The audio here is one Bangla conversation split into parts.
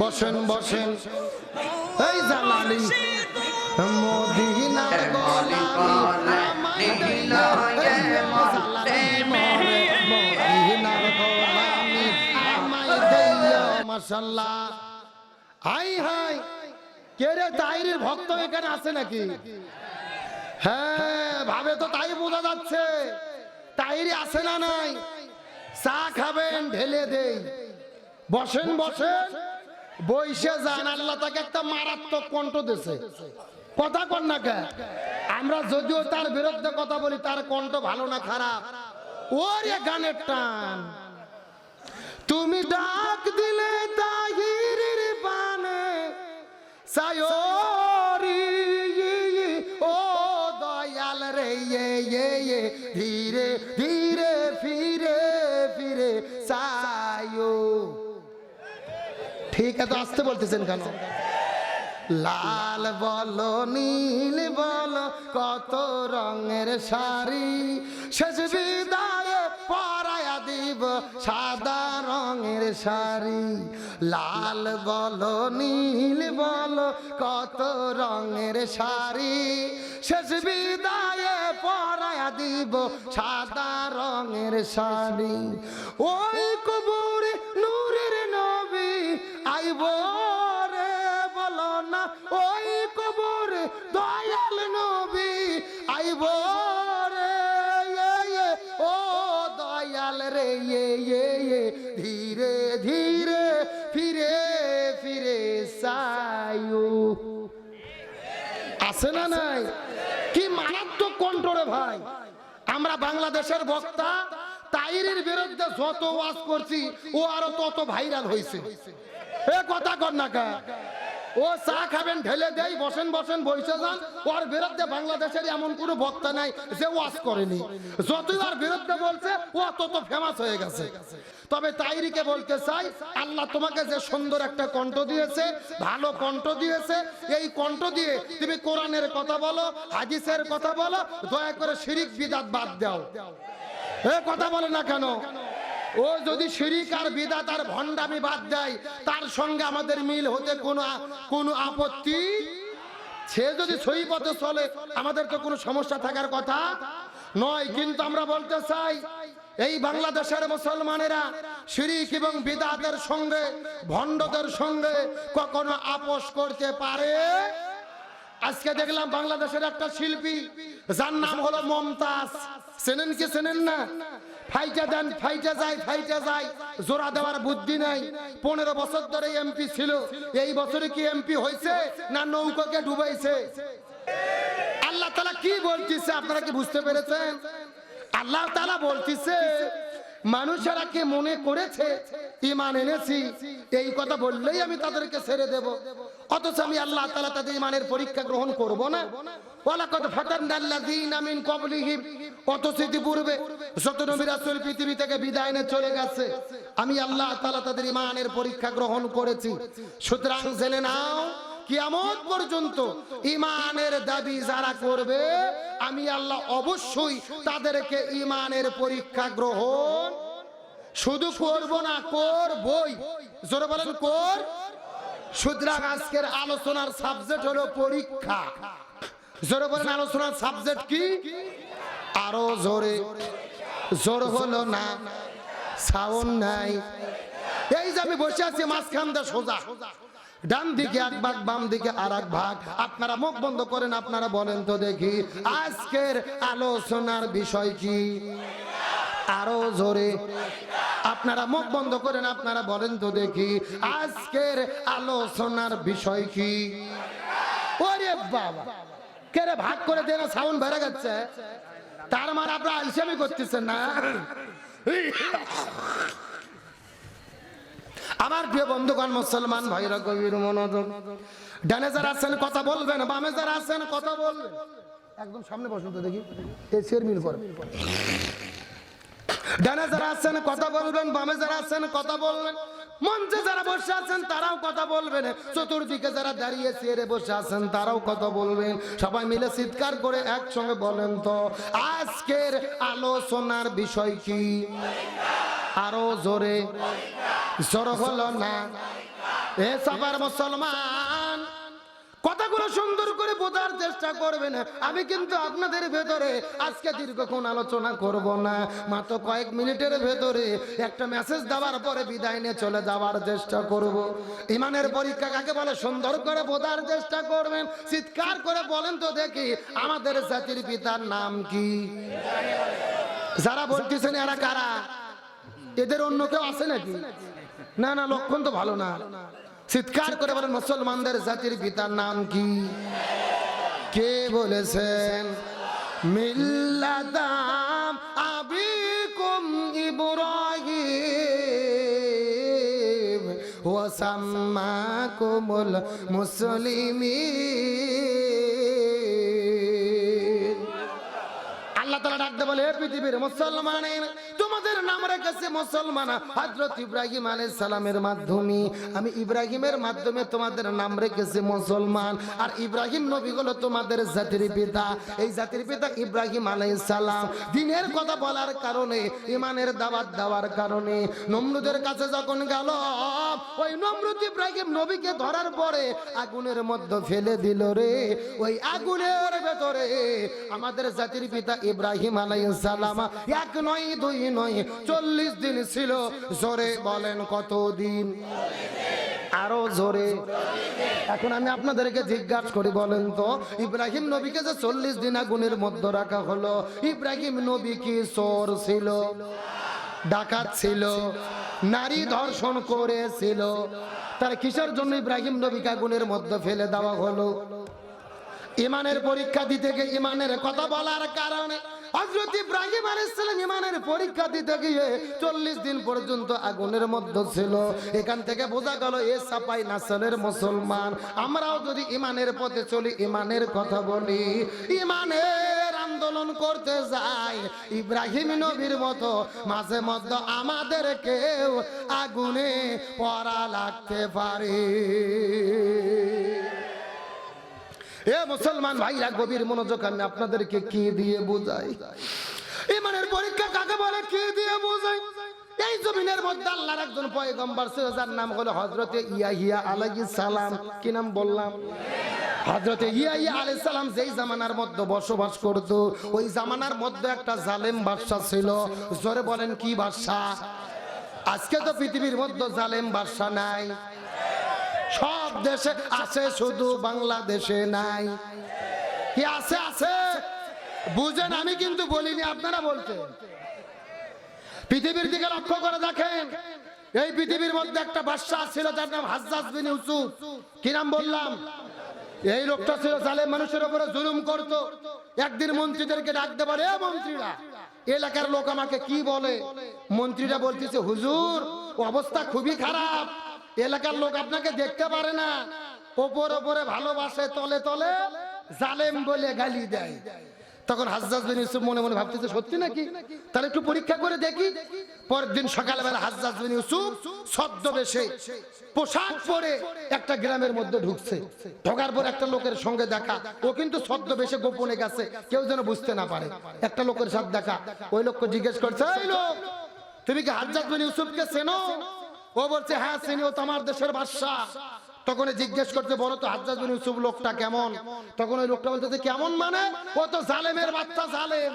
বসেন বসেন। এই জালালি মদিনার জালালি মদিনার গোলামি আমায় দিলো মাশাআল্লাহ। হাই হাই কে রে তাইরির ভক্ত এখানে আছে নাকি? হ্যাঁ ভাবে তো তাই বোঝা যাচ্ছে। তাইরি আছে না নাই? চা খাবেন ঢেলে দেই। বসেন বসেন। বইসে যান আল্লাহ তাকে একটা মারাত্মক কণ্ঠ দিছে। কথা কন না কে আমরা যদিও তার বিরুদ্ধে কথা বলি, তার কণ্ঠ ভালো না খারাপ। ওর গানের টান। তুমি ডাক দিলে তাহিরের পানে সায়রি ঠিক আছে আসতে বলতেছেন কেন? লাল বলো, নীল বলো, কত রঙের শাড়ি? শেষ বিদায়ে পরায়া দিব সাদা রঙের শাড়ি। লাল বলো, নীল বলো, কত রঙের শাড়ি? শেষ বিদায়ে পরায়া দিব সাদা রঙের শাড়ি। ওই নবী আইব রে ও দয়াল রে ধীরে ধীরে ফিরে ফিরে সায়ু আছে না নাই? কি মারাত্মক কণ্ঠরে ভাই। আমরা বাংলাদেশের বক্তা তাইরের বিরুদ্ধে যত ওয়াজ করছি ও আরও তত ভাইরাল হয়েছে এ কথা কর না কা। ও চা খাবেন, ঢেলে দেই, বসেন বসেন, বসে যান। ওর বিরুদ্ধে বাংলাদেশের এমন কোনো বক্তা নাই যে ওয়াজ করেনি। যতই ওর বিরুদ্ধে বলছে, ও তত ফেমাস হয়ে গেছে। তবে তাইরিকে বলতে চাই, আল্লাহ তোমাকে যে সুন্দর একটা কণ্ঠ দিয়েছে, ভালো কণ্ঠ দিয়েছে, এই কণ্ঠ দিয়ে তুমি কোরআনের কথা বলো, হাদিসের কথা বলো, দয়া করে শিরিক, বিদাত বাদ দাও। এ কথা বলে না কেন? ও যদি শিরিক আর বিদাত আর ভণ্ডামি বাদ দেয়, তার সঙ্গে আমাদের মিল হতে কোনো কোনো আপত্তি? সে যদি সহি পথে চলে, আমাদের তো কোনো সমস্যা থাকার কথা নয়। কিন্তু আমরা বলতে চাই, এই বাংলাদেশের মুসলমানেরা শিরিক এবং বিদাতের সঙ্গে, ভণ্ডদের সঙ্গে কখনো আপোষ করতে পারে? আজকে দেখলাম বাংলাদেশের একটা শিল্পী, যার নাম হলো মমতাজ। চেনেন কি চেনেন না? ফাইটা দেন ফাইটা যায় ফাইটা যায়। জোড়া দেওয়ার বুদ্ধি নাই। পনেরো বছর ধরে এমপি ছিল। এই বছরে কি এমপি হয়েছে না নৌকাকে ডুবাইছে? আল্লাহ তালা কি বলতেছে, আপনারা কি বুঝতে পেরেছেন? আল্লাহ তালা বলতেছে মানুষেরা কি মনে করেছে? ইমান এনেছি। এই কথা বললেই আমি তাদেরকে ছেড়ে দেব। অথচ আমি আল্লাহ তালা তাদের ইমানের পরীক্ষা গ্রহণ করব না। আমি আল্লাহ তাদের ইমানের পরীক্ষা গ্রহণ করেছি। সুতরাং জেনে নাও কিয়ামত পর্যন্ত ইমানের দাবি যারা করবে, আমি আল্লাহ অবশ্যই তাদেরকে ইমানের পরীক্ষা গ্রহণ শুধু করব না, করবই। জোরে বলেন, কর। সুতরাং আজকের আলোচনার সাবজেক্ট হলো পরীক্ষা। জোরে বলেন, আলোচনার সাবজেক্ট কি? আরও জোরে। জোর হলো না সাউন্ড নাই। এই যে আমি বসে আছি, মাঝখান দিয়ে সোজা। ডান দিকে এক ভাগ, বাম দিকে আর এক ভাগ। আপনারা মুখ বন্ধ করেন, আপনারা বলেন তো দেখি, আজকের আলোচনার বিষয় কি? আরও জোরে। আপনারা মুখ বন্ধ করেন, আপনারা বলেন তো দেখি, আজকের আলোচনার বিষয় কি? ওরে বাবা, কে রে ভাগ করে দেন সাউন্ড বেড়ে যাচ্ছে তার মানে আপনারা আলসামি করতেছেন না? আমার প্রিয় বন্ধুগণ, মুসলমান ভাইরা, গভীর মনোযোগ। ডানে যারা আছেন, কথা বলবেন, বামে যারা আছেন, কথা বলবেন। একদম সামনে বসুন তো দেখি। এসির মিল করে। ডানে যারা আছেন, কথা বলবেন, বামে যারা আছেন, কথা বলবেন। মঞ্চে যারা বসে আছেন, তারাও কথা বলবেন। চতুর্দিকে যারা দাঁড়িয়ে চেয়ারে বসে আছেন, তারাও কথা বলবেন। সবাই মিলে চিৎকার করে একসঙ্গে বলেন তো, আজকের আলোচনার বিষয় কি? আরও জোরে। মুসলমান, কথাগুলো সুন্দর করে বোঝার চেষ্টা করবেন। আমি কিন্তু আপনাদের ভেতরে আজকে দীর্ঘক্ষণ আলোচনা করব না। মাত্র কয়েক মিনিটের ভেতরে একটা মেসেজ দেওয়ার পরে বিদায় নিয়ে চলে যাওয়ার চেষ্টা করব। ইমানের পরীক্ষা কাকে বলে? সুন্দর করে বোঝার চেষ্টা করবেন। চিৎকার করে বলেন তো দেখি, আমাদের জাতির পিতার নাম কি? যারা বলতেছেন, এরা কারা? এদের অন্য কেউ আছে নাকি? না না, লক্ষণ তো ভালো না। চিৎকার করে বলেন, মুসলমানদের জাতির পিতার নাম কি? কে বলেছেন? আল্লাহ তালা ডাকতে বলে পৃথিবীর মুসলমানের তোমাদের নাম রেখেছে মুসলমান। হজরত ইব্রাহিম আলাইহিস সালামের মাধ্যমে। আমি ইব্রাহিমের মাধ্যমে তোমাদের নাম রেখেছি মুসলমান। আর ইব্রাহিম নবী হলো তোমাদের জাতির পিতা। এই জাতির পিতা ইব্রাহিম আলাইহিস সালাম। দিনের কথা বলার কারণে ইমানের দাওয়াত দেওয়ার কারণে, নমরুদের কাছে যখন গেল, ওই নমরুদ ইব্রাহিম নবীকে ধরার পরে আগুনের মধ্যে ফেলে দিল রে। ওই আগুনের ভেতরে আমাদের জাতির পিতা ইব্রাহিম আলাইহিস সালাম। এক নয়, দুই নয় চল্লিশ দিন ছিল। জোরে বলেন কত দিন আরও জোরে। এখন আমি আপনাদেরকে জিজ্ঞাসা করি, বলেন তো, ইব্রাহিম নবীকে যে চল্লিশ দিন আগুনের মধ্যে রাখা হলো, ইব্রাহিম নবী কি চোর ছিল? ডাকাত ছিল? নারী ধর্ষণ করেছিল? তার কিসের জন্য ইব্রাহিম নবীকে আগুনের মধ্যে ফেলে দেওয়া হলো? ইমানের পরীক্ষা দিতে গিয়ে ইমানের কথা বলার কারণে হজরত ইব্রাহিম আলাইসালাম ইমানের পরীক্ষা দিতে গিয়ে চল্লিশ দিন পর্যন্ত আগুনের মধ্যে ছিল। এখান থেকে বোঝা গেল, এ সাপাই নাসলের মুসলমান। আমরাও যদি ইমানের পথে চলি ইমানের কথা বলি। ইমানের আন্দোলন করতে যাই, ইব্রাহিম নবীর মতো মাঝে মধ্যে আমাদেরকেও আগুনে পড়া লাগতে পারে। এ মুসলমান ভাইরা, গভীর মনোযোগ আমি আপনাদেরকে কি দিয়ে বুঝাই? ইমানের পরীক্ষা কাকে বলে? কি দিয়ে বুঝাই? এই জমিনের মধ্যে আল্লাহর একজন পয়গম্বর ছিল যার নাম হলো হযরতে ইয়াহিয়া আলাইহিস সালাম। কি নাম বললাম? হযরতে ইয়াহিয়া আলাইহিস সালাম যেই জামানার মধ্যে বসবাস করত, ওই জামানার মধ্যে একটা জালেম বাদশা ছিল। জোরে বলেন, কি বাদশা? আজকে তো পৃথিবীর মধ্যে জালেম বাদশা নাই। সব দেশে আছে, শুধু বাংলাদেশে নাই। কি আছে আছে? বুঝেন, আমি কিন্তু বলিনি, আপনারা বলতে পৃথিবীর দিকে লক্ষ্য করে দেখেন, এই পৃথিবীর মধ্যে একটা বাদশা ছিল, যার নাম হাজ্জাজ বিন ইউসুফ। কি নাম বললাম? এই লোকটা ছিল জালেম, মানুষের উপরে জুলুম করত। একদিন মন্ত্রীদেরকে ডাকতে পারে এ মন্ত্রীরা, এলাকার লোক আমাকে কি বলে? মন্ত্রীরা বলতেছে, হুজুর, অবস্থা খুবই খারাপ। এলাকার লোক আপনাকে দেখতে পারে না। ওপর ওপরে ভালোবাসে, তলে তলে জালেম বলে গালি দেয়। তখন হাজ্জাজ বিন ইউসুফ মনে মনে ভাবতেছে, সত্যি নাকি? তাহলে একটু পরীক্ষা করে দেখি। পরের দিন সকালবেলা হাজ্জাজ বিন ইউসুফ ছদ্মবেশে পোশাক পরে একটা গ্রামের মধ্যে ঢুকছে। ঢোকার পর একটা লোকের সঙ্গে দেখা। ও কিন্তু ছদ্মবেশে গোপনে গেছে। কেউ যেন বুঝতে না পারে। একটা লোকের সাথে দেখা। ওই লোককে জিজ্ঞেস করছে, এই লোক, তুমি কি হাজ্জাজ বিন ইউসুফকে চেনো? ও বলছে হ্যাঁ চিনি ও তো আমার দেশের বাদশা তখন জিজ্ঞেস করতে বলো তো, হাজ্জাজ বিন ইউসুফ লোকটা কেমন? তখন ওই লোকটা বলতে কেমন মানে? ও তো জালেমের বাচ্চা জালেম।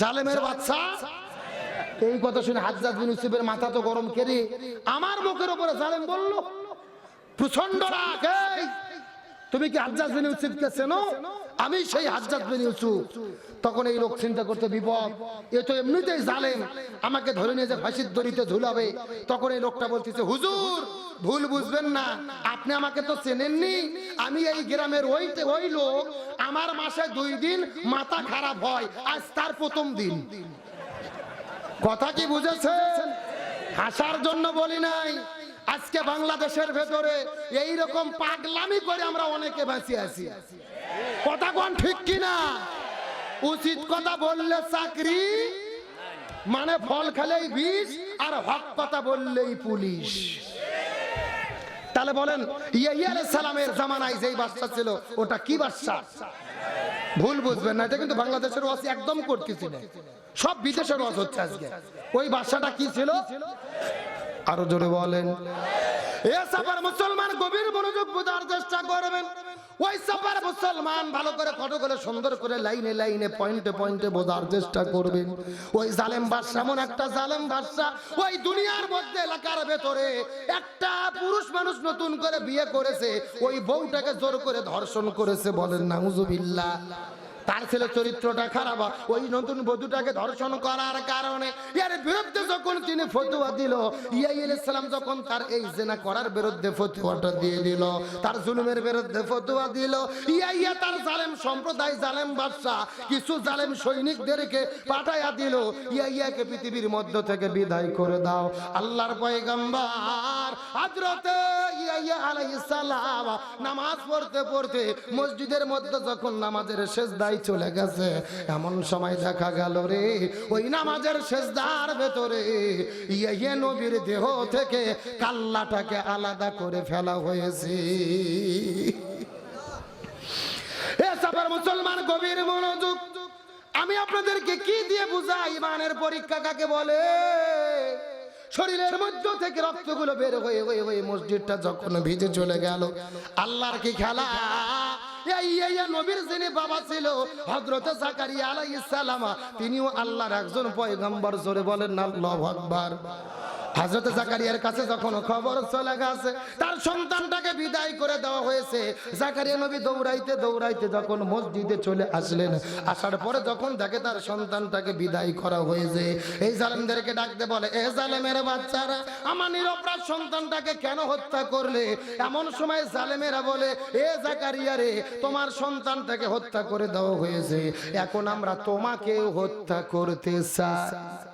জালেমের বাচ্চা এই কথা শুনে হাজ্জাজ বিন ইউসুফের মাথা তো গরম কেড়ে আমার মুখের উপরে জালেম বলল প্রচণ্ড রাগ তুমি কি হাজ্জাজ বিন ইউসুফকে চেনো? আমি সেই হাজ্জাজ বিন ইউসুফ। তখন এই লোক চিন্তা করতে, বিপদ, এ তো এমনিতেই জালেম, আমাকে ধরে নিয়ে যে ফাঁসির দড়িতে ঝুলাবে। তখন এই লোকটা বলতেছে, হুজুর, ভুল বুঝবেন না, আপনি আমাকে তো চেনেননি, আমি এই গ্রামের ওই ওই লোক, আমার মাসে দুই দিন মাথা খারাপ হয়, আজ তার প্রথম দিন। কথা কি বুঝেছেন? হাসার জন্য বলি নাই, আজকে বাংলাদেশের ভেতরে এই রকম পাগলামি করে আমরা অনেকে বাঁচিয়ে আছি। কথা ঠিক কিনা? উচিত কথা বললে চাকরি মানে ফল খেলেই আর হক কথা বললেই পুলিশ। তাহলে বলেন সালামের জামানায় যেই বাচ্চা ছিল, ওটা কি বাচ্চা ভুল বুঝবেন না, এটা কিন্তু বাংলাদেশের ওয়াজ, একদম করতেছি না সব বিদেশের ওয়াজ হচ্ছে আজকে। ওই বাচ্চাটা কি ছিল? আরও জোরে বলেন। মুসলমান গভীর মনোযোগ বোঝার চেষ্টা করবেন। ওই মুসলমান ভালো করে করে সুন্দর করে লাইনে লাইনে, পয়েন্টে পয়েন্টে বোঝার চেষ্টা করবেন। ওই জালেম এমন একটা জালেম বাদশা, ওই দুনিয়ার মধ্যে এলাকার ভেতরে একটা পুরুষ মানুষ নতুন করে বিয়ে করেছে, ওই বউটাকে জোর করে ধর্ষণ করেছে বলেন, নাউজুবিল্লাহ। তার ছেলে চরিত্রটা খারাপ ওই নতুন বধূটাকে ধর্ষণ করার কারণে এর বিরুদ্ধে যখন তিনি ফতুয়া দিল, ইয়াই সালাম যখন তার এই জেনা করার বিরুদ্ধে ফতুয়াটা দিয়ে দিল, তার জুলুমের বিরুদ্ধে ফতুয়া দিল, ইয়াইয়া তার জালেম সম্প্রদায়, জালেম বাদশাহ, কিছু জালেম সৈনিকদেরকে পাঠাইয়া দিল, ইয়াইয়াকে পৃথিবীর মধ্য থেকে বিদায় করে দাও। আল্লাহর পয়গম্বর হযরতে ইয়াইয়া আলাইহিস সালাম নামাজ পড়তে পড়তে মসজিদের মধ্যে যখন নামাজের শেষদায় চলে গেছে, এমন সময় দেখা গেল রে, ওই নামাজের শেষদার ভেতরে নবীর দেহ থেকে কাল্লাটাকে আলাদা করে ফেলা হয়েছে। মুসলমান গভীর মনোযোগ, আমি আপনাদেরকে কি দিয়ে বুঝাই? ইমানের পরীক্ষা কাকে বলে? শরীরের মধ্য থেকে রক্তগুলো বের হয়ে হয়ে হয়ে মসজিদটা যখন ভিজে চলে গেল, আল্লাহর কি খেলা? নবীর বাবা ছিল তিনিও আল্লাহর একজন পয়গম্বর, জোরে বলেন আল্লাহু আকবার। হাজরত জাকারিয়ার কাছে যখন খবর চলে গেছে, তার সন্তানটাকে বিদায় করে দেওয়া হয়েছে। জাকারিয়া নবী দৌড়াইতে দৌড়াইতে যখন মসজিদে চলে আসলেন, আসার পরে যখন দেখে তার সন্তানটাকে বিদায় করা হয়েছে, এই জালেমদেরকে ডাকতে বলে, এ জালেমের বাচ্চারা, আমার নিরপরাধ সন্তানটাকে কেন হত্যা করলে? এমন সময় জালেমেরা বলে, এ জাকারিয়া রে, তোমার সন্তানটাকে হত্যা করে দেওয়া হয়েছে। এখন আমরা তোমাকে হত্যা করতে চাই।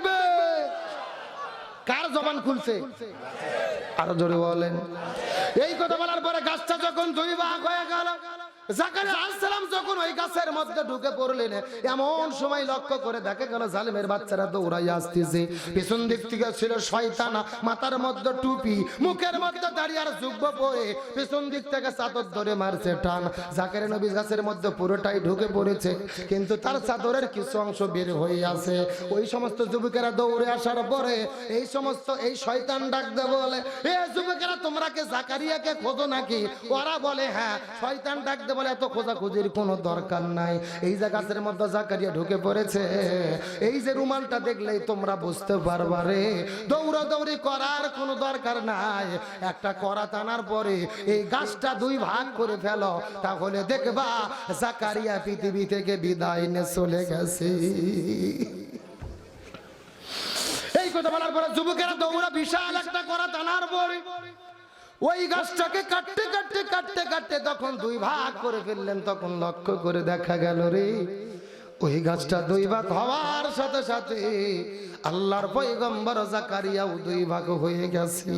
কার জবান খুলছে? আরও জোরে বলেন। এই কথা বলার পরে গাছটা যখন দুই ভাগ হয়ে গেল গাছের মধ্যে ঢুকে এমন সময় লক্ষ্য করে আসতেছে। পুরোটাই ঢুকে পড়েছে, কিন্তু তার চাদরের কিছু অংশ বের হয়ে আছে। ওই সমস্ত যুবকেরা দৌড়ে আসার পরে এই সমস্ত এই শয়তান ডাকতে বলে যুবকেরা, তোমরা কে জাকারিয়াকে খোঁজো নাকি? ওরা বলে হ্যাঁ শয়তান ডাক ডাকতে বলে এত খোঁজাখুঁজির কোনো দরকার নাই। এই যে গাছের মধ্যে জাকারিয়া ঢুকে পড়েছে, এই যে রুমালটা দেখলেই তোমরা বুঝতে পারবা রে। দৌড়া দৌড়ি করার কোনো দরকার নাই। একটা করা টানার পরে এই গাছটা দুই ভাগ করে ফেলো, তাহলে দেখবা জাকারিয়া পৃথিবী থেকে বিদায় নিয়ে চলে গেছে। এই কথা বলার পরে যুবকেরা দৌড়া, বিশাল একটা করা টানার পরে ওই গাছটাকে কাটতে কাটতে কাটতে কাটতে তখন দুই ভাগ করে ফেললেন, তখন লক্ষ্য করে দেখা গেল রে, ওই গাছটা দুই ভাগ হওয়ার সাথে সাথে আল্লাহর পয়গম্বর জাকারিয়াও দুই ভাগ হয়ে গেছে।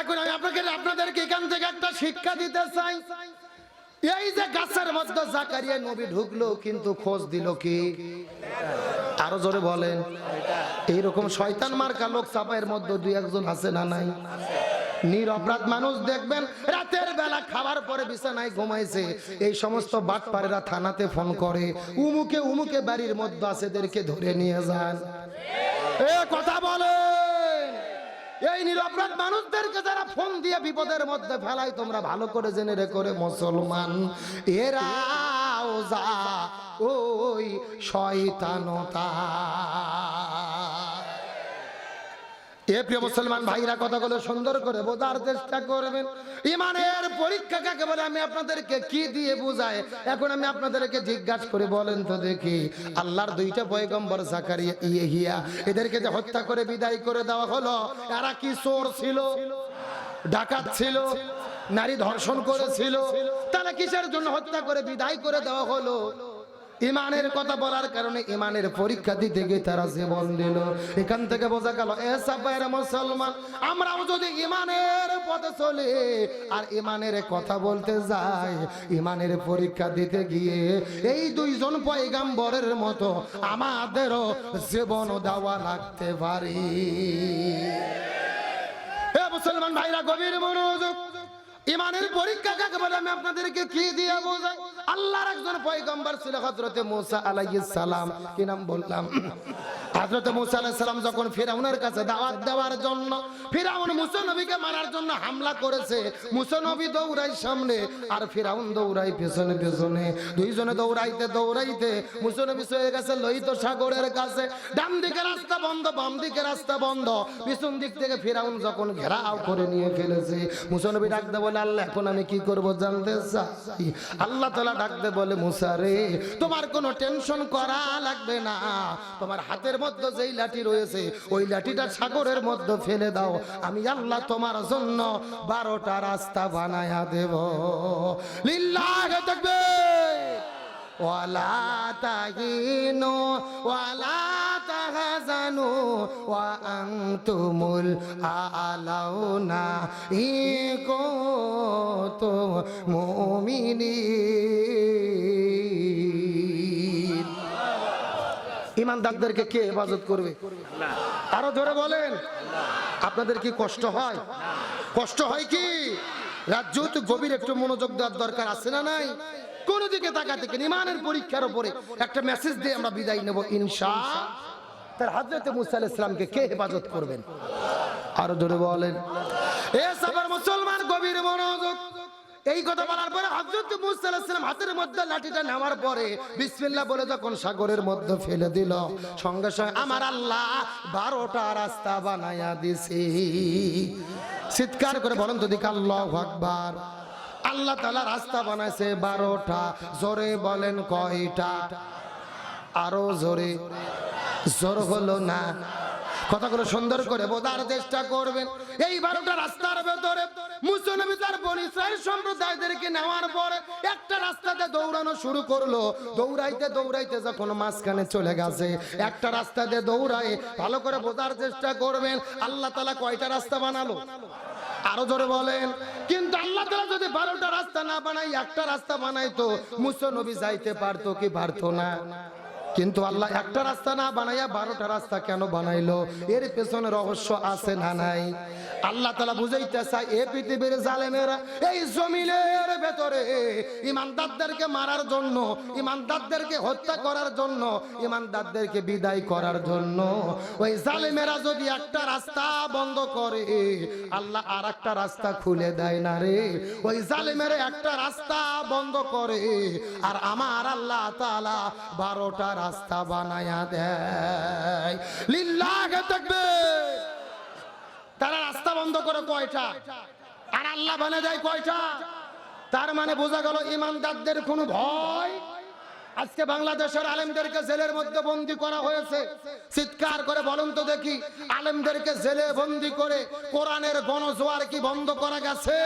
এখন আমি আপনাকে, আপনাদেরকে এখান থেকে একটা শিক্ষা দিতে চাই। এই যে গাছের মধ্যে জাকারিয়া নবী ঢুকলো, কিন্তু খোঁজ দিল কি? আরও জোরে বলেন। এইরকম শয়তান মার্কা লোক চাপায়ের মধ্যে দুই একজন আছে না নাই? নিরপরাধ মানুষ দেখবেন, রাতের বেলা খাবার পরে বিছানায় ঘুমাইছে। এই সমস্ত বাটপারেরা থানাতে ফোন করে, উমুকে উমুকে বাড়ির মধ্যে আছে, এদেরকে ধরে নিয়ে যান। এ কথা বলেন। এই নিরপরাধ মানুষদেরকে যারা ফোন দিয়ে বিপদের মধ্যে ফেলায়, তোমরা ভালো করে জেনে রে করে মুসলমান। এরাও যা ওই শয়তানতা এ প্রিয় মুসলমান ভাইরা, কথাগুলো সুন্দর করে বোঝার চেষ্টা করবেন। ইমানের পরীক্ষা কাকে বলে? আমি আপনাদেরকে কি দিয়ে এখন আমি আপনাদেরকে জিজ্ঞাসা করে, বলেন তো দেখি। আল্লাহর দুইটা পয়গম্বর এদেরকে যে হত্যা করে, বিদায় করে দেওয়া হলো, এরা কি চোর ছিল? ডাকাত ছিল? নারী ধর্ষণ করেছিল, তারা কিসের জন্য হত্যা করে, বিদায় করে দেওয়া হলো? ইমানের কথা বলার কারণে ইমানের পরীক্ষা দিতে গিয়ে তারা জীবন দিল। এখান থেকে বোঝা গেল মুসলমান, আমরাও যদি ইমানের পথে চলে, আর ইমানের কথা বলতে যাই, ইমানের পরীক্ষা দিতে গিয়ে এই দুইজন পয়গাম্বরের মতো আমাদেরও জীবন দেওয়া লাগতে পারি। মুসলমান ভাইরা, গভীর মনোযোগ ইমানের পরীক্ষা কাকে বলে? আমি আপনাদেরকে কি দিয়ে বোঝাই? আল্লাহর একজন পয়গম্বর ছিল হযরতে মুসা আলাইহিস সালাম। কি নাম বললাম? সালাম যখন কাছে দাওয়াত দেওয়ার জন্য ডান রাস্তা বন্ধ বাম রাস্তা বন্ধ। পিছন দিক থেকে ফিরাউন যখন ঘেরাও করে নিয়ে ফেলেছে, মুসা নবী ডাকতে আল্লাহ, এখন আমি কি করব জানতে চাই? আল্লাহ ডাকতে বলে মুসারে তোমার কোনো টেনশন করা লাগবে না। তোমার হাতের মধ্যে যেই লাঠি রয়েছে, ওই লাঠিটা সাগরের মধ্যে ফেলে দাও। আমি আল্লাহ তোমার জন্য বারোটা রাস্তা বানায়া দেব। লিল্লাহ দেখবে ওয়ালা তাহিনো, ওয়ালা তাহজানু ওয়া আনতুমুল আলাউনা ই কুনতুম মুমিনিন ইমানদারদেরকে কে হেফাজত করবে? আরও ধরে বলেন। আপনাদের কি কষ্ট হয়? কষ্ট হয় কি? রাজ্য তো গভীর একটু মনোযোগ দেওয়ার দরকার আছে না নাই? কোন দিকে তাকা থেকে ইমানের পরীক্ষার উপরে একটা মেসেজ দিয়ে আমরা বিদায় নেব, ইনশা তার হাজরতে মুসা আলাইহিস সালামকে কে হেফাজত করবেন? আরও ধরে বলেন। মুসলমান গভীর মনোযোগ। এই কথা বলার পরে হযরত মুসা আলাইহিস সালাম হাতের মধ্যে লাঠিটা নেওয়ার পরে বিসমিল্লাহ বলে যখন সাগরের মধ্যে ফেলে দিল, সঙ্গে সঙ্গে আমার আল্লাহ বারোটা রাস্তা বানাইয়া দিছি। চিৎকার করে বলেন তো দিক আল্লাহু আকবার। আল্লাহ তালা রাস্তা বানাইছে বারোটা। জোরে বলেন কয়টা? আরও জোরে। জোর হলো না। কথাগুলো সুন্দর করে বোঝার চেষ্টা করবেন। এই বারোটা রাস্তার ভেতরে মুসলমি তার বনিসাইল সম্প্রদায়দেরকে নেওয়ার পরে একটা রাস্তাতে দৌড়ানো শুরু করল। দৌড়াইতে দৌড়াইতে যখন মাঝখানে চলে গেছে, একটা রাস্তাতে দৌড়ায় ভালো করে বোঝার চেষ্টা করবেন। আল্লাহ তালা কয়টা রাস্তা বানালো? আরও জোরে বলেন। কিন্তু আল্লাহ তালা যদি বারোটা রাস্তা না বানাই একটা রাস্তা বানাইতো মুসা নবী যাইতে পারতো কি পারতো না? কিন্তু আল্লাহ একটা রাস্তা না বানাইয়া বারোটা রাস্তা কেন বানাইলো? এর পেছনে রহস্য আছে না নাই? আল্লাহ তালা বুঝাইতে চায়, এ পৃথিবীর জালেমেরা এই জমিনের ভেতরে ইমানদারদেরকে মারার জন্য, ইমানদারদেরকে হত্যা করার জন্য, ইমানদারদেরকে বিদায় করার জন্য ওই জালেমেরা যদি একটা রাস্তা বন্ধ করে, আল্লাহ আর একটা রাস্তা খুলে দেয় না রে। ওই জালেমের একটা রাস্তা বন্ধ করে, আর আমার আল্লাহ তালা বারোটা রাস্তা বানায়া দেয়। লিল্লাহে থাকবে তারা রাস্তা বন্ধ করে কয়টা? আর আল্লাহ বানিয়ে দেয় কয়টা? তার মানে বোঝা গেল ইমানদারদের কোনো ভয়। আজকে বাংলাদেশের আলেমদেরকে জেলের মধ্যে বন্দি করা হয়েছে। চিৎকার করে বলুন তো দেখি, আলেমদেরকে জেলে বন্দি করে কোরআনের গণজোয়ার কি বন্ধ করা গেছে?